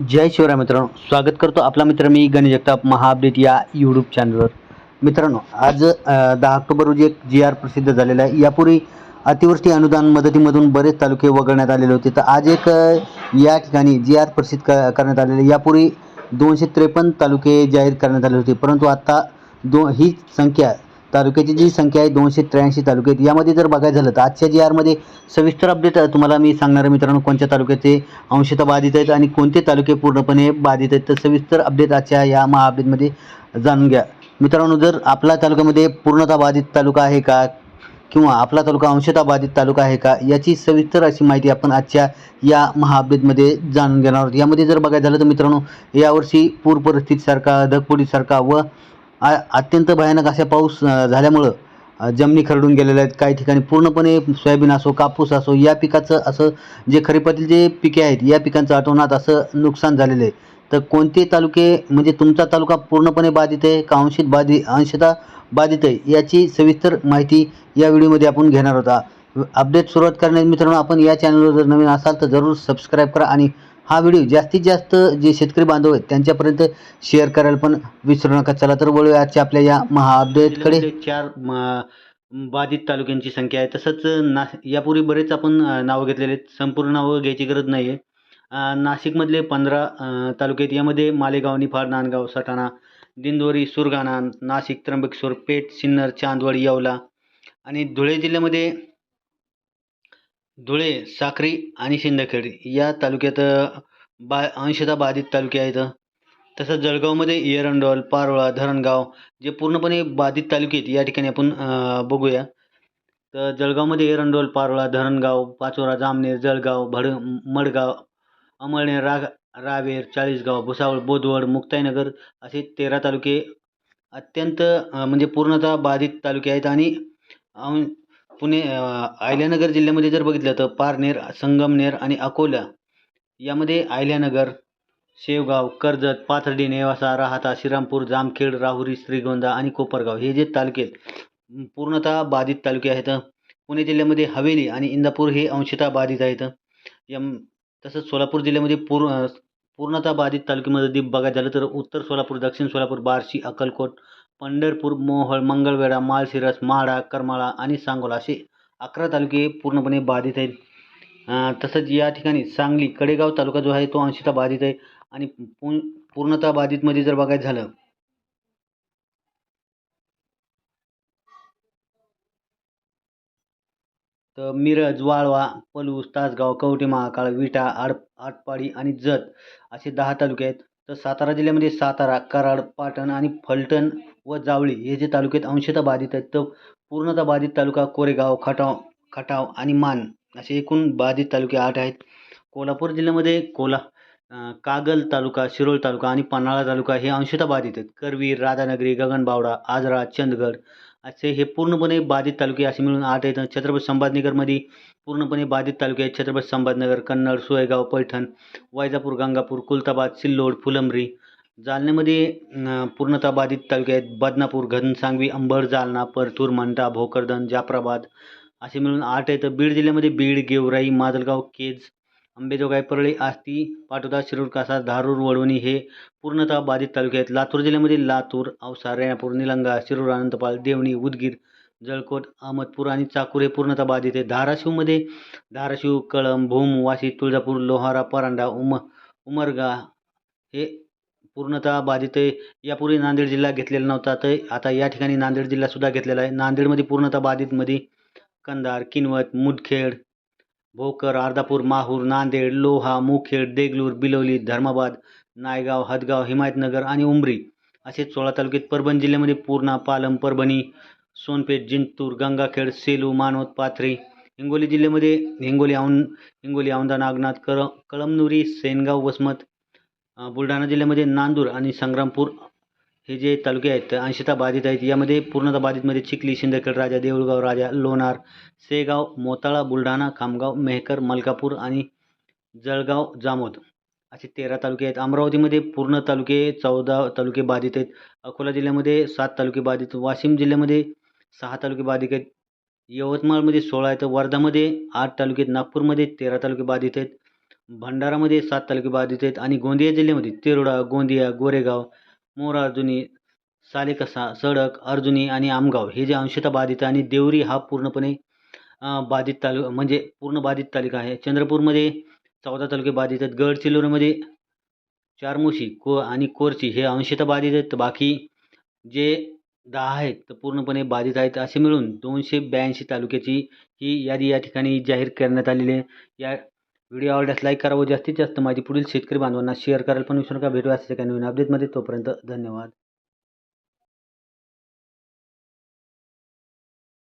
जय शिवराय मित्रांनो स्वागत करतो आपला मित्र मी गणेश जगताप महाअपडेट या यूट्यूब चॅनलवर मित्रांनो आज दहा ऑक्टोबर रोजी एक जी आर प्रसिद्ध झालेला आहे. यापूर्वी अतिवृष्टी अनुदान मदतीमधून बरेच तालुके वगळण्यात आलेले होते. तर आज एक या ठिकाणी जी आर प्रसिद्ध क करण्यात आलेले यापूर्वी दोनशे त्रेपन्न तालुके जाहीर करण्यात आले होते. परंतु आत्ता दो ही संख्या तालुक्याची जी संख्या आहे दोनशे त्र्याऐंशी तालुके आहेत. यामध्ये जर बघायचं झालं तर आजच्या जी आरमध्ये सविस्तर अपडेट तुम्हाला मी सांगणार आहे मित्रांनो कोणत्या तालुक्याचे अंशतः बाधित आहेत आणि कोणते तालुके पूर्णपणे बाधित आहेत. तर सविस्तर अपडेट आजच्या या महाअपडेटमध्ये जाणून घ्या. मित्रांनो जर आपला तालुक्यामध्ये पूर्णतः बाधित तालुका आहे का किंवा आपला तालुका अंशतः बाधित तालुका आहे का याची सविस्तर अशी माहिती आपण आजच्या या महाअपडेटमध्ये जाणून घेणार आहोत. यामध्ये जर बघायचं झालं तर मित्रांनो यावर्षी पूर परिस्थितीसारखा ढगपुडीसारखा व आ- अत्यंत भयानक अशा पाऊस झाल्यामुळं जमिनी खरडून गेलेल्या आहेत. काही ठिकाणी पूर्णपणे सोयाबीन असो कापूस असो या पिकाचं असं जे खरीपातील जे पिके आहेत या पिकांचं आठवणात असं नुकसान झालेलं आहे. तर कोणते तालुके म्हणजे तुमचा तालुका पूर्णपणे बाधित आहे का अंशित बाधित अंशतः बाधित आहे याची सविस्तर माहिती या व्हिडिओमध्ये आपण घेणार होता अपडेट सुरुवात करण्यास मित्रांनो आपण या चॅनलवर जर नवीन असाल तर जरूर सबस्क्राईब करा आणि हा व्हिडिओ जास्तीत जास्त जे शेतकरी बांधव आहेत त्यांच्यापर्यंत शेअर करायला पण विसरू नका. चला तर वळूया आजच्या आपल्या या महा अपडेटकडे चार बाधित तालुक्यांची संख्या आहे. तसंच ना यापूर्वी बरेच आपण नावं घेतलेले आहेत. संपूर्ण नावं घ्यायची गरज नाही आहे नाशिकमधले पंधरा तालुके आहेत. यामध्ये मालेगाव निफाड नांदगाव सटाणा दिंदोरी सुरगाणा नाशिक त्र्यंबकेश्वर पेठ सिन्नर चांदवड येवला आणि धुळे जिल्ह्यामध्ये धुळे साक्री आणि शिंदखेड या तालुक्यात बा अंशतः बाधित तालुके आहेत. तसंच जळगावमध्ये एरंडोल पारोळा धरणगाव जे पूर्णपणे बाधित तालुके आहेत या ठिकाणी आपण बघूया. तर जळगावमध्ये एरंडोल पारोळा धरणगाव पाचोरा जामनेर जळगाव भड मडगाव अमळनेर राग रावेर चाळीसगाव भुसावळ बोदवड मुक्ताईनगर असे तेरा तालुके अत्यंत म्हणजे पूर्णतः बाधित तालुके आहेत. आणि अं, पुणे अहिल्यानगर जिल्ह्यामध्ये जर बघितलं तर पारनेर संगमनेर आणि अकोला यामध्ये अहिल्यानगर शेवगाव कर्जत पाथर्डी नेवासा राहाता श्रीरामपूर जामखेड राहुरी श्रीगोंदा आणि कोपरगाव हे जे तालुके आहेत पूर्णतः बाधित तालुके आहेत. पुणे जिल्ह्यामध्ये हवेली आणि इंदापूर हे अंशतः बाधित आहेत. यम तसंच सोलापूर जिल्ह्यामध्ये पूर पूर्णतः बाधित तालुक्यामध्ये बघायचं झालं तर उत्तर सोलापूर दक्षिण सोलापूर बार्शी अक्कलकोट पंढरपूर मोहोळ मंगळवेढा माळशिरस माढा करमाळा आणि सांगोला असे अकरा तालुके पूर्णपणे बाधित आहेत. तसंच या ठिकाणी सांगली कडेगाव तालुका जो आहे तो अंशतः बाधित आहे आणि पू पूर्णतः बाधितमध्ये जर बघायचं झालं तर मिरज वाळवा पलूस तासगाव कवठे महाकाळ विटा आड आटपाडी आणि जत असे दहा तालुके आहेत. तर सातारा जिल्ह्यामध्ये सातारा कराड पाटण आणि फलटण व जावळी हे जे तालुके आहेत अंशतः बाधित आहेत तर पूर्णतः बाधित तालुका कोरेगाव खटाव खटाव आणि मान असे एकूण बाधित तालुके आठ आहेत. कोल्हापूर जिल्ह्यामध्ये कोला कागल तालुका शिरोळ तालुका आणि पन्हाळा तालुका हे अंशतः बाधित आहेत. करवीर राधानगरी गगनबावडा आजरा चंदगड असे हे पूर्णपणे बाधित तालुके असे मिळून आठ आहेत. छत्रपती संभाजनगरमध्ये पूर्णपणे बाधित तालुके आहेत. छत्रपती संभाजनगर कन्नड सुळेगाव पैठण वैजापूर गंगापूर कुलताबाद सिल्लोड फुलंब्री जालन्यामध्ये पूर्णतः बाधित तालुके आहेत बदनापूर घनसांगवी अंबड जालना परतूर मंठा भोकरदन जाफराबाद असे मिळून आठ आहेत. बीड जिल्ह्यामध्ये बीड गेवराई माजलगाव केज अंबेजोगाई परळी आस्ती पाटोदा शिरूर कासा धारूर वडवणी हे पूर्णतः बाधित तालुके आहेत. लातूर जिल्ह्यामध्ये लातूर औसा रेणापूर निलंगा शिरूर अनंतपाल देवणी उदगीर जळकोट अहमदपूर आणि चाकूर हे पूर्णतः बाधित आहे धाराशिवमध्ये धाराशिव कळंब भूम वाशी तुळजापूर लोहारा परांडा उम उमरगा हे पूर्णतः बाधित आहे. यापूर्वी नांदेड जिल्हा घेतलेला नव्हता तर आता या ठिकाणी नांदेड जिल्हासुद्धा घेतलेला आहे. नांदेडमध्ये पूर्णतः बाधितमध्ये कंधार किनवत मुदखेड भोकर अर्धापूर माहूर नांदेड लोहा मुखेड देगलूर बिलोली धर्माबाद नायगाव हदगाव हिमायतनगर आणि उमरी असे सोळा तालुक्यात परभणी जिल्ह्यामध्ये पूर्णा पालम परभणी सोनपेठ जिंतूर गंगाखेड सेलू मानवत पाथरी हिंगोली जिल्ह्यामध्ये हिंगोली औंध हिंगोली औंधा नागनाथ कर कळमनुरी सेनगाव वसमत बुलढाणा जिल्ह्यामध्ये नांदूर आणि संग्रामपूर हे जे तालुके आहेत अंशतः बाधित आहेत यामध्ये पूर्णतः बाधितमध्ये चिखली शिंदखेड राजा देऊळगाव राजा लोणार सेगाव मोताळा बुलढाणा खामगाव मेहकर मलकापूर आणि जळगाव जामोद असे तेरा तालुके आहेत. अमरावतीमध्ये पूर्ण तालुके चौदा तालुके बाधित आहेत. अकोला जिल्ह्यामध्ये सात तालुके बाधित वाशिम जिल्ह्यामध्ये सहा तालुके बाधित आहेत. यवतमाळमध्ये सोळा आहेत. वर्धामध्ये आठ तालुके आहेत. नागपूरमध्ये तेरा तालुके बाधित आहेत. भंडारामध्ये सात तालुके बाधित आहेत आणि गोंदिया जिल्ह्यामध्ये तिरोडा गोंदिया गोरेगाव मोरअर्जुनी सालेकसा सडक अर्जुनी आणि आमगाव हे जे अंशतः बाधित आहे आणि देवरी हा पूर्णपणे बाधित तालु म्हणजे पूर्ण बाधित तालुका आहे. चंद्रपूरमध्ये चौदा तालुके बाधित आहेत. गडचिरोलीमध्ये चारमोशी को आणि कोरची हे अंशतः बाधित आहेत. बाकी जे दहा आहेत तर पूर्णपणे बाधित आहेत. असे मिळून दोनशे ब्याऐंशी तालुक्याची ही यादी या ठिकाणी जाहीर करण्यात आलेली आहे. या व्हिडिओ आवडल्यास लाईक करा व जास्तीत जास्त माहिती पुढील शेतकरी बांधवांना शेअर करायला पण विसरू नका. भेटूया असे काही नवीन अपडेटमध्ये तोपर्यंत धन्यवाद.